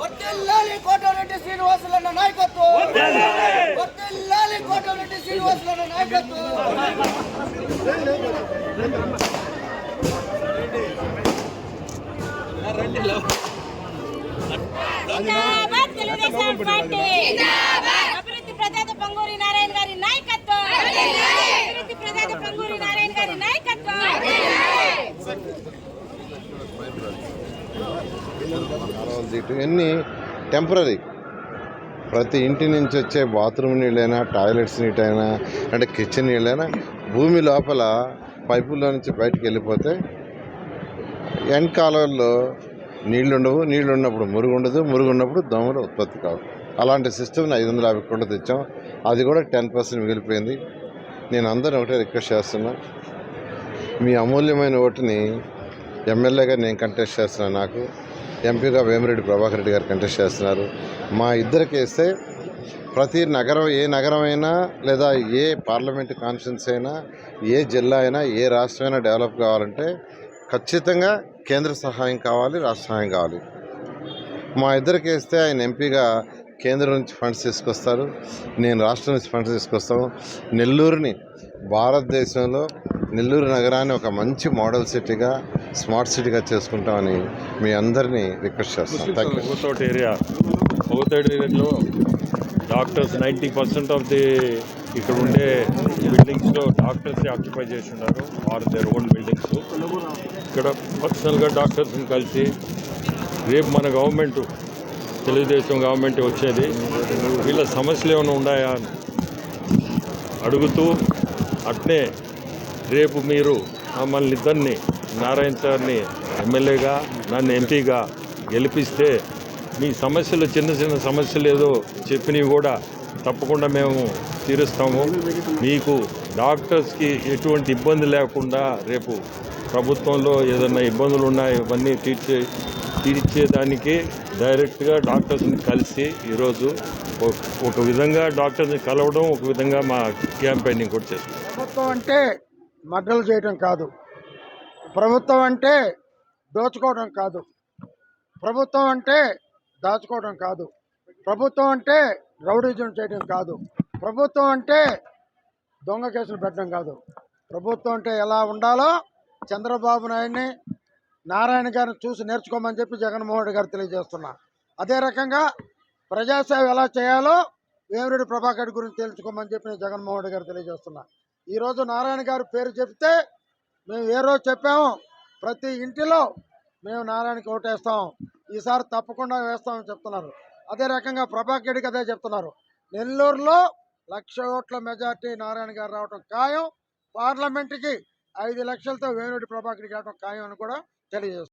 వర్ధిల్లాలి కోటారెడ్డి శ్రీనివాసులన్న నాయకత్వం. వర్ధిల్లాలి కోటారెడ్డి శ్రీనివాసులన్న నాయకత్వం తెలుగుదేశం పార్టీ. అభివృద్ధి ప్రదాత పొంగూరి నారాయణ గారి నాయకత్వం అభివృద్ధి ప్రదాత పొంగూరి నారాయణ గారి నాయకత్వం కాలువల సీటు ఇవన్నీ టెంపరీ ప్రతి ఇంటి నుంచి వచ్చే బాత్రూమ్ నీళ్ళైనా టాయిలెట్స్ నీటైనా అంటే కిచెన్ నీళ్ళైనా భూమి లోపల పైపుల్లో నుంచి బయటకు వెళ్ళిపోతే ఎండ్ కాలువల్లో నీళ్ళు ఉండవు నీళ్ళు ఉన్నప్పుడు మురుగు ఉండదు మురుగు ఉన్నప్పుడు దోమలు ఉత్పత్తి కావు. అలాంటి సిస్టమ్ని ఐదు వందల యాభై కోట్లు తెచ్చాం. అది కూడా టెన్ పర్సెంట్ మిగిలిపోయింది. నేను అందరిని ఒకటే రిక్వెస్ట్ చేస్తున్నా. మీ అమూల్యమైన ఓటుని ఎమ్మెల్యేగా నేను కంటెస్ట్ చేస్తున్నాను నాకు. ఎంపీగా వేమిరెడ్డి ప్రభాకర్ రెడ్డి గారు కంటెస్ట్ చేస్తున్నారు. మా ఇద్దరికి వేస్తే ప్రతి నగరం ఏ నగరం అయినా లేదా ఏ పార్లమెంట్ కాన్ఫరెన్స్ అయినా ఏ జిల్లా అయినా ఏ రాష్ట్రం అయినా డెవలప్ కావాలంటే ఖచ్చితంగా కేంద్ర సహాయం కావాలి రాష్ట్ర సహాయం కావాలి. మా ఇద్దరికి వేస్తే ఆయన ఎంపీగా కేంద్రం నుంచి ఫండ్స్ తీసుకొస్తారు. నేను రాష్ట్రం నుంచి ఫండ్స్ తీసుకొస్తాము. నెల్లూరుని భారతదేశంలో నెల్లూరు నగరాన్ని ఒక మంచి మోడల్ సిటీగా స్మార్ట్ సిటీగా చేసుకుంటామని మీ అందరినీ రిక్వెస్ట్ చేస్తాను థ్యాంక్ యూ ఏరియా. హౌతౌట్ ఏరియాలో doctors ninety percent of the ఇక్కడ ఉండే బిల్డింగ్స్లో డాక్టర్స్ ఆక్యుపై చేసి ఉన్నారు. Are their own buildings. ఇక్కడ పర్సనల్గా డాక్టర్స్ని కలిసి రేపు మన గవర్నమెంట్ తెలుగుదేశం గవర్నమెంట్ వచ్చేది. వీళ్ళ సమస్యలు ఏమైనా ఉన్నాయా అని అడుగుతూ అట్నే రేపు మీరు మమ్మల్ని ఇద్దరిని నారాయణ సార్ని ఎమ్మెల్యేగా నన్ను ఎంపీగా గెలిపిస్తే మీ సమస్యలు చిన్న చిన్న సమస్యలు ఏదో చెప్పినవి కూడా తప్పకుండా మేము తీరుస్తాము. మీకు డాక్టర్స్కి ఎటువంటి ఇబ్బంది లేకుండా రేపు ప్రభుత్వంలో ఏదైనా ఇబ్బందులు ఉన్నాయి ఇవన్నీ తీర్చే తీర్చేదానికి డైరెక్ట్గా డాక్టర్స్ని కలిసి ఈరోజు ఒక- విధంగా డాక్టర్ని కలవడం ఒక విధంగా మా క్యాంపెయినింగ్ కూడా చేస్తాం. అంటే మడ్డలు చేయడం కాదు. ప్రభుత్వం అంటే దోచుకోవడం కాదు. ప్రభుత్వం అంటే దాచుకోవడం కాదు. ప్రభుత్వం అంటే రౌడీజం చేయడం కాదు. ప్రభుత్వం అంటే దొంగ కేసులు పెట్టడం కాదు. ప్రభుత్వం అంటే ఎలా ఉండాలో చంద్రబాబు నాయుడిని నారాయణ గారిని చూసి నేర్చుకోమని చెప్పి జగన్మోహన్ రెడ్డి గారు తెలియజేస్తున్నా. అదే రకంగా ప్రజాసేవ ఎలా చేయాలో వేమిరెడ్డి ప్రభాకర్ గురించి తెలుసుకోమని చెప్పి నేను జగన్మోహన్ రెడ్డి గారు తెలియజేస్తున్నా. ఈరోజు నారాయణ గారి పేరు చెప్తే మేము ఏ రోజు చెప్పాము ప్రతి ఇంటిలో మేము నారాయణకి ఓటేస్తాం. ఈసారి తప్పకుండా వేస్తామని చెప్తున్నారు. అదే రకంగా ప్రభాకర్ రెడ్డికి అదే చెప్తున్నారు. నెల్లూరులో లక్ష ఓట్ల మెజార్టీ నారాయణ గారు రావడం ఖాయం. పార్లమెంటుకి ఐదు లక్షలతో వేణుడి ప్రభాకర్ రావటం రావడం ఖాయం అని కూడా తెలియజేస్తారు